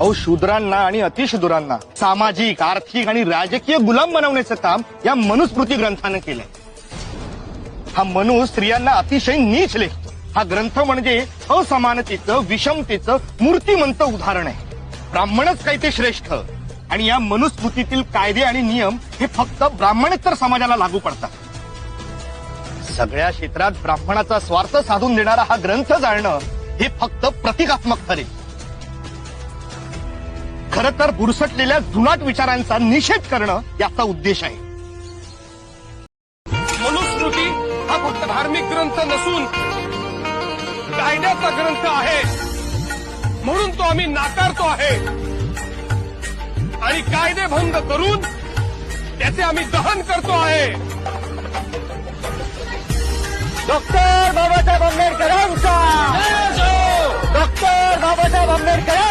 अहो शूद्रांना आणि अतिशूद्रांना सामाजिक आर्थिक आणि राजकीय गुलाम बनवण्याचं काम या मनुस्मृती ग्रंथानं केलंय. हा मनु स्त्रियांना अतिशय नीच लेखतो. हा ग्रंथ म्हणजे असमानतेचं विषमतेचं मूर्तिमंत उदाहरण आहे. ब्राह्मणच काही ते श्रेष्ठ. आणि या मनुस्मृतीतील कायदे आणि नियम हे फक्त ब्राह्मणेतर समाजाला लागू पडतात. सगळ्या क्षेत्रात ब्राह्मणाचा स्वार्थ साधून देणारा हा ग्रंथ जाळणं हे फक्त प्रतिकात्मक ठरेल. खर तर बुरसटलेल्या जुनाट विचारांचा निषेध करणं याचा उद्देश आहे. मनुस्मृती हा फक्त धार्मिक ग्रंथ नसून कायद्याचा ग्रंथ आहे. म्हणून तो आम्ही नाकारतो आहे. आणि कायदे भंग करून त्याचे आम्ही दहन करतो आहे. डॉक्टर बाबासाहेब आंबेडकरांचा डॉक्टर बाबासाहेब आंबेडकरांचा